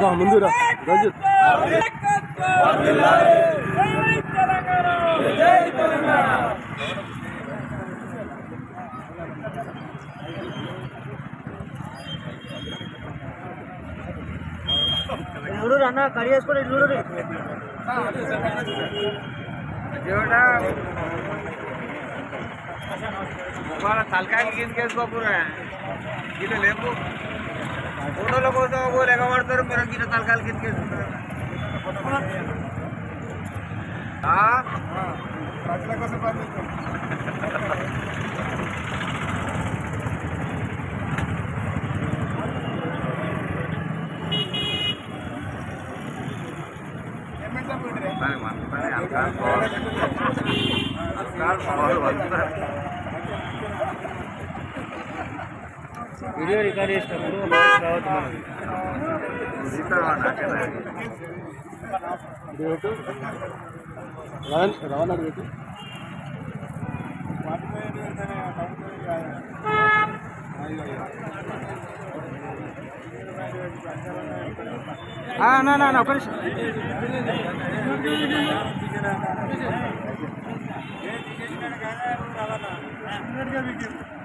దా, ముందురా. రంజిత్ చూడు అన్న? కడి చేసుకొని చూడు వాళ్ళ తలకాయలు గిన్నెకేసుకోకురా గిన్నె లేపు. फोटो लोगों तो वो लगा वार्ता रो मेरा किरा ताल काल कितने हाँ पाँच लाख से पाँच अरे मान अरे अलकाल बहुत अलकाल बहुत వీడియో రికార్డ్ చేసినప్పుడు రావద్దు పెట్టు రవణ పెట్టు నా నా ఒక నిమిషం. సంబర్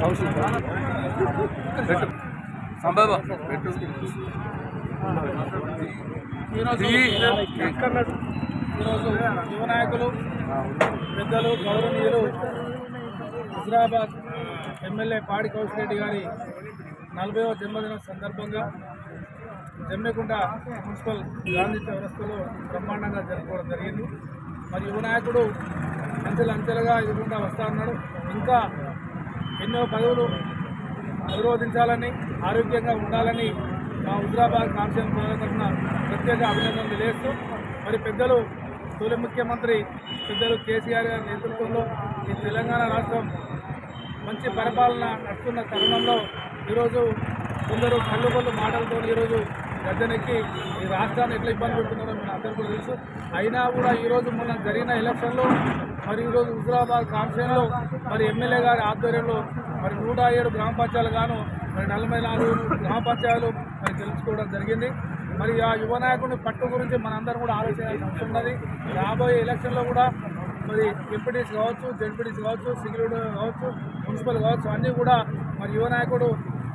కౌశిక్ పెట్టు సంబర్ పెట్టు ఈరోజు ఈరోజు యువ నాయకులు పెద్దలు గౌరవనీయులు హుజరాబాద్ ఎమ్మెల్యే పాడి కౌశిరెడ్డి గారి నలభైవ జన్మదిన సందర్భంగా జమ్మికుంట మున్సిపల్ గాంధీ చౌరస్తలో బ్రహ్మాండంగా జరుపుకోవడం జరిగింది. మరి యువ నాయకుడు అంచెలు అంచెలుగా ఎదుర్కొంటూ వస్తూ ఉన్నాడు. ఇంకా ఎన్నో పదవులు అభిరోధించాలని ఆరోగ్యంగా ఉండాలని మా హుజరాబాద్ కాన్స్టిట్యూన్ ప్రజల తరఫున ప్రత్యేక అభినందనలు తెలియజేస్తూ మరి పెద్దలు తొలి ముఖ్యమంత్రి పెద్దలు కేసీఆర్ గారి నేతృత్వంలో ఈ తెలంగాణ రాష్ట్రం మంచి పరిపాలన నడుస్తున్న తరుణంలో ఈరోజు కొందరు కళ్ళు కళ్ళు మాటలతో ఈరోజు గద్దెనెక్కి ఈ రాష్ట్రాన్ని ఎట్లా ఇబ్బంది పెడుతున్నారో మన అందరికీ కూడా తెలుసు. అయినా కూడా ఈరోజు మొన్న జరిగిన ఎలక్షన్లో మరి ఈరోజు హుజరాబాద్ కాన్స్టిట్యూన్లో మరి ఎమ్మెల్యే గారి ఆధ్వర్యంలో మరి నూట ఏడు గ్రామ పంచాయతీలు గాను మరి నలభై నాలుగు గ్రామ పంచాయతీలు మరి గెలుచుకోవడం జరిగింది. మరి ఆ యువ నాయకుని పట్టు గురించి మనందరం కూడా ఆలోచించాల్సిన అవసరం ఉన్నది. రాబోయే ఎలక్షన్లో కూడా మరి ఎంపీటీస్ కావచ్చు జెడ్పీటీస్ కావచ్చు సిగ్యూరిటీ కావచ్చు మున్సిపల్ కావచ్చు అన్నీ కూడా మరి యువ నాయకుడు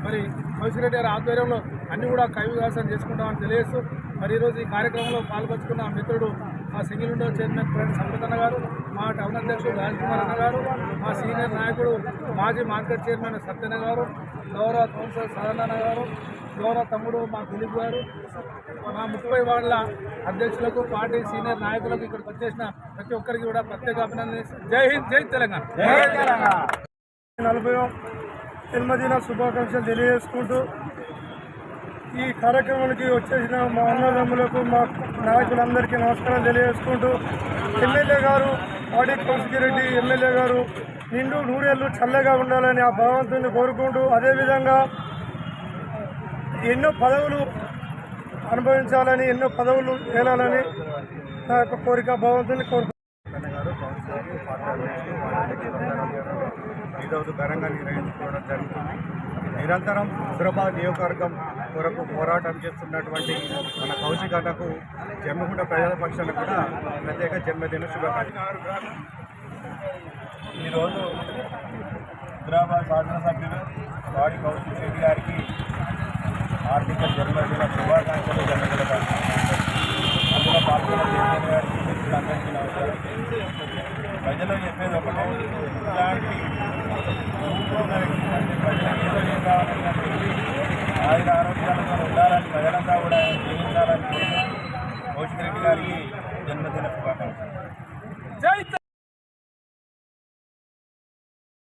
మరి గారి ఆధ్వర్యంలో అన్నీ కూడా కైవికాసం చేసుకుంటామని తెలియజేస్తూ మరి ఈరోజు ఈ కార్యక్రమంలో పాల్పంచుకున్న మిత్రుడు మా సింగిల్ విండో చైర్మన్ ప్రణ్ సంపతన్న గారు మా టౌన్ అధ్యక్షుడు రాజ్కుమార్ అన్న గారు మా సీనియర్ నాయకుడు మాజీ మార్కెట్ చైర్మన్ సత్యన్న గారు గౌరవ కౌన్సిలర్ సదానంద గారు గౌరవ తమ్ముడు మా దిలీప్ గారు మా ముప్పై వార్డుల అధ్యక్షులకు పార్టీ సీనియర్ నాయకులకు ఇక్కడికి వచ్చేసిన ప్రతి ఒక్కరికి కూడా ప్రత్యేక అభినందన జై హింద్ జై తెలంగాణ. నలభై జన్మదిన శుభాకాంక్షలు తెలియజేసుకుంటూ ఈ కార్యక్రమానికి వచ్చేసిన మా అన్నదమ్ములకు మా నాయకులందరికీ నమస్కారం తెలియజేసుకుంటూ ఎమ్మెల్యే గారు ఆడి కౌశికిరెడ్డి ఎమ్మెల్యే గారు నిండు నూరేళ్ళు చల్లగా ఉండాలని ఆ భగవంతుని కోరుకుంటూ అదేవిధంగా ఎన్నో పదవులు అనుభవించాలని ఎన్నో పదవులు తేలాలని నా యొక్క కోరిక భగవంతుని కోరుకుంటున్నాను. ఈరోజు ఘనంగా నిర్వహించుకోవడం జరుగుతుంది. నిరంతరం హైదరాబాద్ నియోజకవర్గం కొరకు పోరాటం చేస్తున్నటువంటి మన కౌశిక్ అన్నకు జన్మగుండ ప్రజల పక్షాన కూడా ప్రత్యేక జన్మదిన శుభాకాంక్షలు. ఈరోజు హైదరాబాద్ శాసనసభ్యులు వాడి కౌశిక్ రెడ్డి గారికి ఆర్థిక జన్మదిన శుభాకాంక్షలు జన్మదిన అందులో పాల్గొన్న గారికి ప్రజలు చెప్పేది ఒకటే ఇలాంటి ఆయుర ఆరోగ్యాలతో ఉండాలని ప్రజలంతా కూడా జీవించాలని కోరుకుంటూ కౌశిక్ రెడ్డి గారికి